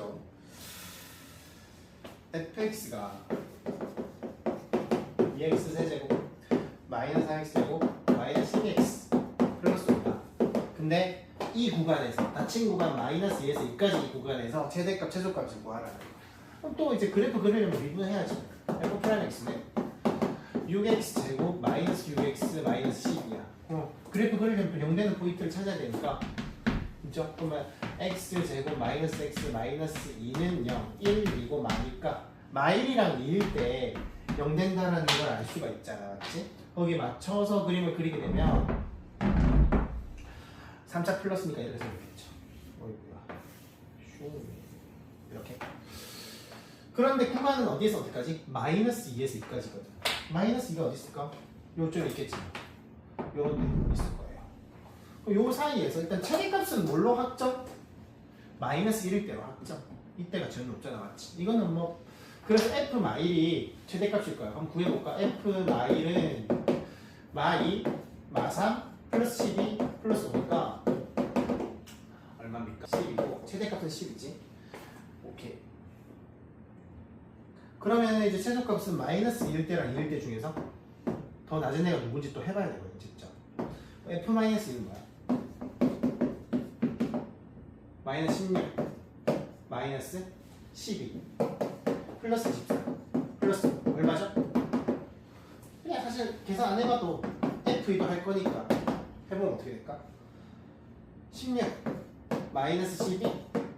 있죠. fx가 2x 세제곱 마이너스 4x 제곱 마이너스 10x 플러스 5다. 근데 이 구간에서 닫힌 구간 마이너스 2에서 2까지 이 구간에서 최대값 최소값을 구하라는 거야. 그럼 또 이제 그래프 그리려면 미분해야지. f 프라임 x는 6x 제곱 마이너스 6x 마이너스 10이야. 어, 그래프 그리려면 또 0되는 포인트를 찾아야 되니까 그죠? 그러면 x 제곱 마이너스 x 마이너스 2는 0, 1, 2고 마니까 마일이랑 2일 때 0 된다는 걸 알 수가 있잖아, 맞지? 거기 맞춰서 그림을 그리게 되면 3차 플러스니까 이렇게 생겼겠죠. 이렇게. 그런데 구간은 어디에서 어디까지? 마이너스 2에서 2까지거든. 마이너스 2가 어디 있을까? 요쪽에 있겠지. 데 있을 거예요. 요 사이에서 일단 최대값은 뭘로 확정? 마이너스 1일 때로 확정. 이때가 제일 높잖아, 맞지? 이거는 뭐 그래서 f 마일이 최대값일 거야. 그럼 구해볼까? f 마일은 마2, 마3 플러스 12 플러스 5니까 얼마입니까? 10이고 최대값은 10이지. 오케이. 그러면 이제 최소값은 마이너스 1일 때랑 2일 때 중에서 더 낮은 애가 누군지 또 해봐야 되거든, 직접. f 마이너스 1은 뭐야? 마이너스 16 마이너스 12 플러스 14 플러스 얼마죠? 그냥 사실 계산 안 해봐도 F2도 할 거니까 해보면 어떻게 될까? 16 마이너스 12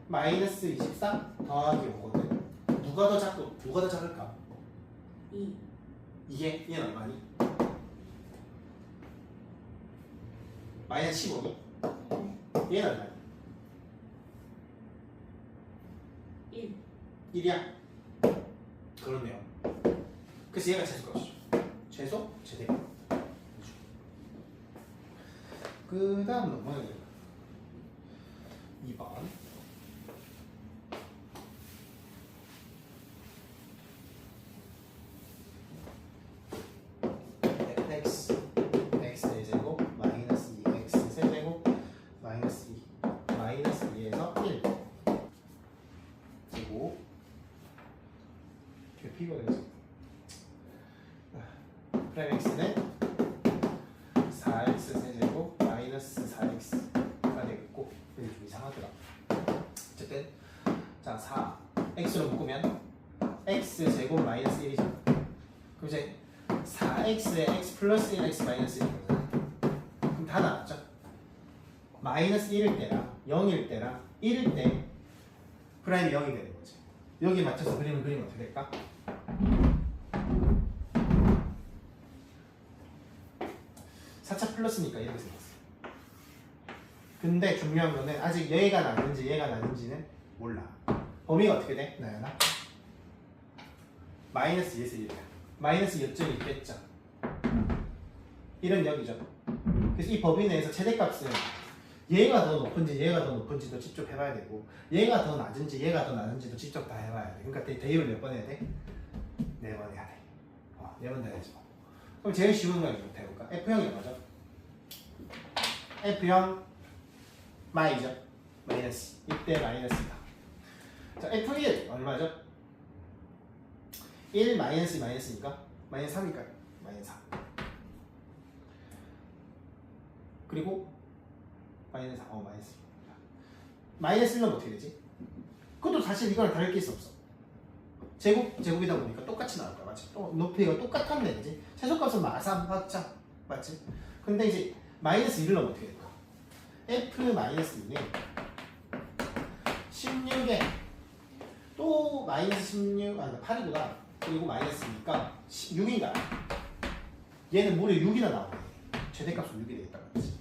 마이너스 24 더하기 5거든 누가 더 작고 누가 더 작을까? 2 이게 얘는 얼마니? 마이너스 15니? 얘는 얼마니? 1 1이야? 그렇네요. 그래서 얘가 최소값이죠. 최소, 최대값. 그 다음 넘어가야 돼요. 2번. fx x 4제곱 마이너스 2x 세제곱 마이너스 2 마이너스 2에서 1 제곱 피가 되지 프라임 x는 4x 세제곱 마이너스 4x가 되겠고 이게 좀 이상하더라 어쨌든 자 4, x로 묶으면 x 제곱 마이너스 1이죠. 그럼 이제 4x에 x 플러스 1x 마이너스 1이거든 그럼 다 나왔죠? 마이너스 1일 때랑 0일 때랑 1일 때 프라임이 0이 되는 거지 여기에 맞춰서 그림을 그리면 어떻게 될까? 사차 플러스니까 이렇게 생겼어 근데 중요한 거는 아직 얘가 나는지 얘가 나는지는 몰라 범위가 어떻게 돼? 나연아? 마이너스 2에서 1이야 마이너스 여점이 있겠죠 1은 여기죠 그래서 이 범위 내에서 최대값은 얘가 더 높은지 얘가 더 높은지도 직접 해봐야 되고 얘가 더 낮은지 얘가 더 낮은지도 직접 다 해봐야 돼 그러니까 대- 대입을 몇 번 해야 돼? 네 번 해야 돼 어, 네번 해야지 뭐. 그럼 제일 쉬운 거 이렇게 해볼까? F형이 얼마죠? F형 마이죠 마이너스 이때 마이너스다 자 F1 얼마죠? 1 마이너스 마이너스니까 마이너스 3이니까 마이너스 3 그리고 마이너스 4, 어 마이너스 6 마이너스 1은 어떻게 되지? 그것도 사실 이거랑 다를 게 있어 없어 제곱, 제곱이다 보니까 똑같이 나올 거야 맞지? 또 높이가 똑같았네 그지? 최소값은 마삼 확장 맞지? 근데 이제 마이너스 1을 넣으면 어떻게 될까? F 마이너스 2는 16에 또 마이너스 16, 아니 8이구나 그리고 마이너스니까 6인가 얘는 무려 6이나 나오네 최대값은 6이 되겠다 이렇게